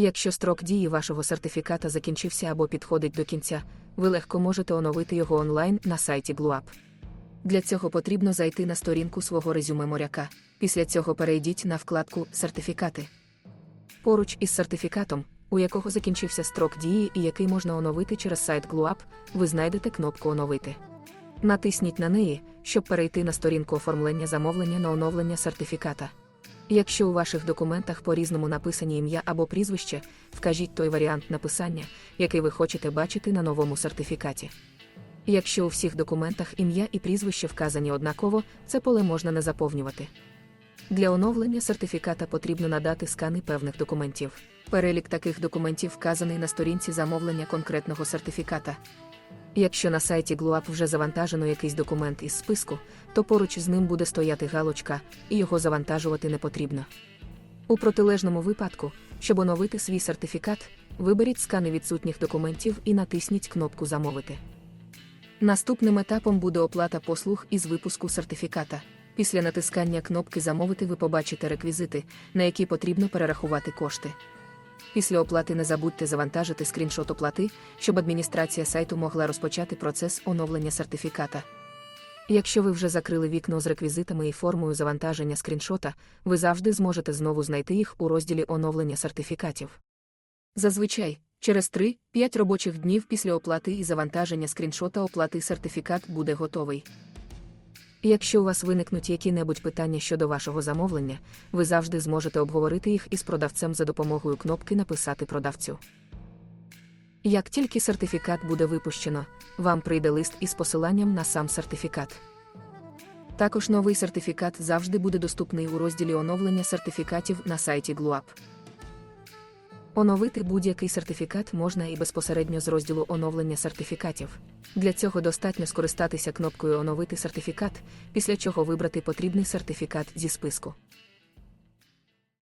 Якщо строк дії вашого сертифіката закінчився або підходить до кінця, ви легко можете оновити його онлайн на сайті GluApp. Для цього потрібно зайти на сторінку свого резюме моряка. Після цього перейдіть на вкладку Сертифікати. Поруч із сертифікатом, у якого закінчився строк дії і який можна оновити через сайт GluApp, ви знайдете кнопку Оновити. Натисніть на неї, щоб перейти на сторінку оформлення замовлення на оновлення сертифіката. Якщо у ваших документах по-різному написані ім'я або прізвище, вкажіть той варіант написання, який ви хочете бачити на новому сертифікаті. Якщо у всіх документах ім'я і прізвище вказані однаково, це поле можна не заповнювати. Для оновлення сертифіката потрібно надати скани певних документів. Перелік таких документів вказаний на сторінці замовлення конкретного сертифіката. Якщо на сайті GluApp вже завантажено якийсь документ із списку, то поруч з ним буде стояти галочка, і його завантажувати не потрібно. У протилежному випадку, щоб оновити свій сертифікат, виберіть скани відсутніх документів і натисніть кнопку Замовити. Наступним етапом буде оплата послуг із випуску сертифіката. Після натискання кнопки Замовити ви побачите реквізити, на які потрібно перерахувати кошти. Після оплати не забудьте завантажити скріншот оплати, щоб адміністрація сайту могла розпочати процес оновлення сертифіката. Якщо ви вже закрили вікно з реквізитами і формою завантаження скріншота, ви завжди зможете знову знайти їх у розділі оновлення сертифікатів. Зазвичай, через 3-5 робочих днів після оплати і завантаження скріншота оплати сертифікат буде готовий. Якщо у вас виникнуть які-небудь питання щодо вашого замовлення, ви завжди зможете обговорити їх із продавцем за допомогою кнопки Написати продавцю. Як тільки сертифікат буде випущено, вам прийде лист із посиланням на сам сертифікат. Також новий сертифікат завжди буде доступний у розділі оновлення сертифікатів на сайті GluApp. Оновити будь-який сертифікат можна і безпосередньо з розділу оновлення сертифікатів. Для цього достатньо скористатися кнопкою Оновити сертифікат, після чого вибрати потрібний сертифікат зі списку.